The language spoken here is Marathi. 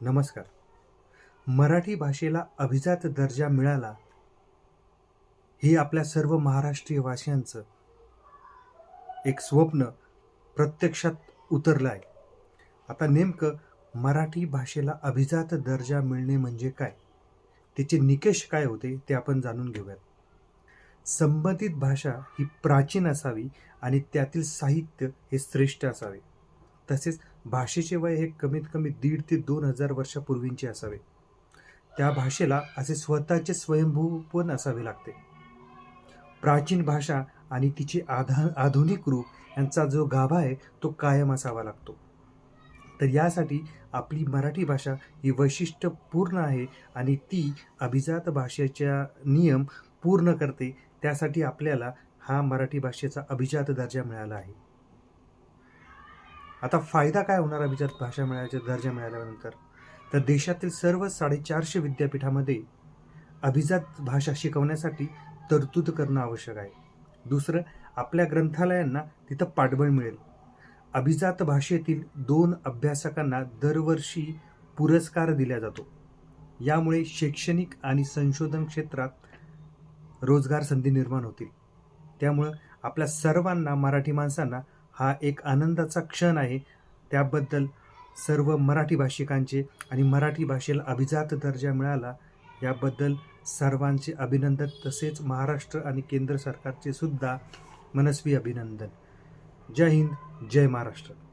नमस्कार. मराठी भाषेला अभिजात दर्जा मिळाला हे आपल्या सर्व महाराष्ट्रीय वासियांचं एक स्वप्न प्रत्यक्षात उतरलं आहे. आता नेमकं मराठी भाषेला अभिजात दर्जा मिळणे म्हणजे काय? त्याचे निकष काय होते ते आपण जाणून घेऊयात. संबंधित भाषा ही प्राचीन असावी आणि त्यातील साहित्य हे श्रेष्ठ असावे. तसेच भाषेचे वय हे कमीत कमी दीड ते दोन हजार वर्षापूर्वींचे असावे. त्या भाषेला असे स्वतःचे स्वयंभूपण असावे लागते. प्राचीन भाषा आणि तिचे आधा आधुनिक रूप यांचा जो गाभा आहे तो कायम असावा लागतो. तर यासाठी आपली मराठी भाषा ही वैशिष्ट्यपूर्ण आहे आणि ती अभिजात भाषेच्या नियम पूर्ण करते. त्यासाठी आपल्याला हा मराठी भाषेचा अभिजात दर्जा मिळाला आहे. आता फायदा काय होणार अभिजात भाषा मिळायचा दर्जा मिळाल्यानंतर? तर देशातील सर्व साडेचारशे विद्यापीठामध्ये अभिजात भाषा शिकवण्यासाठी तरतूद करणं आवश्यक आहे. दुसरं आपल्या ग्रंथालयांना तिथं पाठबळ मिळेल. अभिजात भाषेतील दोन अभ्यासकांना दरवर्षी पुरस्कार दिला जातो. यामुळे शैक्षणिक आणि संशोधन क्षेत्रात रोजगार संधी निर्माण होतील. त्यामुळं आपल्या सर्वांना मराठी माणसांना हा एक आनंदाचा क्षण आहे. त्याबद्दल सर्व मराठी भाषिकांचे आणि मराठी भाषेला अभिजात दर्जा मिळाला याबद्दल सर्वांचे अभिनंदन. तसेच महाराष्ट्र आणि केंद्र सरकारचे सुद्धा मनस्वी अभिनंदन. जय हिंद जय महाराष्ट्र.